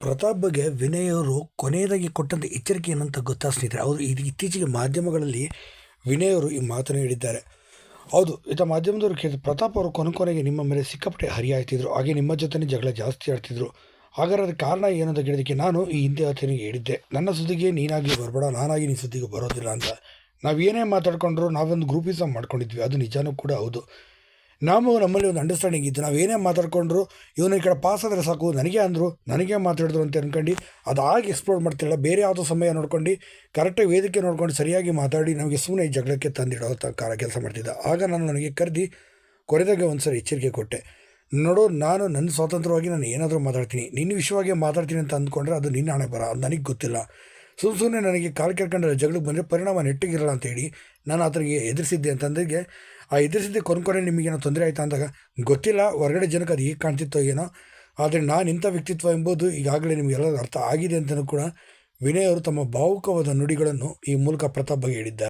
ಪ್ರತಾಪ್ ಬಗ್ಗೆ ವಿನಯ್ ಅವರು ಕೊನೆಯದಾಗಿ ಕೊಟ್ಟಂಥ ಎಚ್ಚರಿಕೆ ಏನಂತ ಗೊತ್ತಾ ಸ್ನೇಹಿತರೆ? ಅವರು ಇದು ಇತ್ತೀಚೆಗೆ ಮಾಧ್ಯಮಗಳಲ್ಲಿ ವಿನಯ್ ಅವರು ಈ ಮಾತನ್ನು ಹೇಳಿದ್ದಾರೆ. ಹೌದು, ಈತ ಮಾಧ್ಯಮದವರು ಕೇಳಿದ್ರು ಪ್ರತಾಪ್ ಅವರು ಕೊನೆ ಕೊನೆಗೆ ನಿಮ್ಮ ಮೇಲೆ ಸಿಕ್ಕಾಪಟ್ಟೆ ಹರಿಯಾಯ್ತಿದ್ರು ಹಾಗೆ ನಿಮ್ಮ ಜೊತೆನೇ ಜಗಳ ಜಾಸ್ತಿ ಆಡ್ತಿದ್ರು. ಹಾಗಾದ್ರೆ ಅದಕ್ಕೆ ಕಾರಣ ಏನಂತ ಕೇಳಿದಕ್ಕೆ ನಾನು ಈ ಹಿಂದೆ ಆತನಿಗೆ ಹೇಳಿದ್ದೆ. ನನ್ನ ಸುದ್ದಿಗೆ ನೀನಾಗಿ ಬರಬೇಡ, ನಾನಾಗಿ ನಿನ್ನ ಸುದ್ದಿಗೆ ಬರೋದಿಲ್ಲ ಅಂತ. ನಾವು ಏನೇ ಮಾತಾಡ್ಕೊಂಡ್ರು ನಾವೊಂದು ಗ್ರೂಪಿಸಮ್ ಮಾಡ್ಕೊಂಡಿದ್ವಿ. ಅದು ನಿಜಾನೂ ಕೂಡ ಹೌದು. ನಾವು ನಮ್ಮಲ್ಲಿ ಒಂದು ಅಂಡರ್ಸ್ಟ್ಯಾಂಡಿಂಗ್ ಇತ್ತು. ನಾವು ಏನೇ ಮಾತಾಡ್ಕೊಂಡ್ರು, ಇವನು ಈ ಕಡೆ ಪಾಸ್ ಆದರೆ ಸಾಕು, ನನಗೆ ಅಂದರು, ನನಗೆ ಮಾತಾಡಿದ್ರು ಅಂತ ಅಂದ್ಕೊಂಡು ಅದು ಆಗಿ ಎಕ್ಸ್ಪ್ಲೋರ್ ಮಾಡ್ತಿಲ್ಲ ಬೇರೆ ಯಾವುದೋ ಸಮಯ ನೋಡ್ಕೊಂಡು ಕರೆಕ್ಟಾಗಿ ವೇದಿಕೆ ನೋಡ್ಕೊಂಡು ಸರಿಯಾಗಿ ಮಾತಾಡಿ ನಮಗೆ ಸುಮ್ಮನೆ ಈ ಜಗಳಕ್ಕೆ ತಂದಿಡೋ ಕಾರ ಕೆಲಸ ಮಾಡ್ತಿದ್ದ. ಆಗ ನಾನು ನನಗೆ ಕರೆದು, ಕೊರೆದಾಗೆ ಒಂದು ಸರಿ ಎಚ್ಚರಿಕೆ ಕೊಟ್ಟೆ. ನೋಡು, ನಾನು ನನ್ನ ಸ್ವಾತಂತ್ರ್ಯವಾಗಿ ನಾನು ಏನಾದರೂ ಮಾತಾಡ್ತೀನಿ. ನಿನ್ನ ವಿಷಯವಾಗಿ ಮಾತಾಡ್ತೀನಿ ಅಂತ ಅಂದ್ಕೊಂಡ್ರೆ ಅದು ನಿನ್ನ ಹಣೆ ಬರ ಅದು ನನಗೆ ಗೊತ್ತಿಲ್ಲ. ಸುಮ್ಮ ಸುಮ್ಮನೆ ನನಗೆ ಕಾಲು ಕೇಳ್ಕೊಂಡ್ರೆ ಜಗಳಕ್ಕೆ ಬಂದರೆ ಪರಿಣಾಮ ನೆಟ್ಟಿಗಿರಲ್ಲ ಅಂತೇಳಿ ನಾನು ಆತನಿಗೆ ಎದುರಿಸಿದ್ದೆ ಅಂತಂದ್ರೆ ಆ ಎದುರಿಸಿದ್ದೆ ಕೊನೆ ನಿಮಗೇನೋ ತೊಂದರೆ ಆಯಿತಾ ಅಂದಾಗ, ಗೊತ್ತಿಲ್ಲ ಹೊರಗಡೆ ಜನಕ್ಕೆ ಅದು ಹೇಗೆ ಕಾಣ್ತಿತ್ತೋ ಏನೋ, ಆದರೆ ನಾನು ಇಂಥ ವ್ಯಕ್ತಿತ್ವ ಎಂಬುದು ಈಗಾಗಲೇ ನಿಮಗೆಲ್ಲ ಅರ್ಥ ಆಗಿದೆ ಅಂತಲೂ ಕೂಡ ವಿನಯ್ ಅವರು ತಮ್ಮ ಭಾವುಕವಾದ ನುಡಿಗಳನ್ನು ಈ ಮೂಲಕ ಪ್ರತಾಪ್ ಬಗ್ಗೆ ಹೇಳಿದ್ದಾರೆ.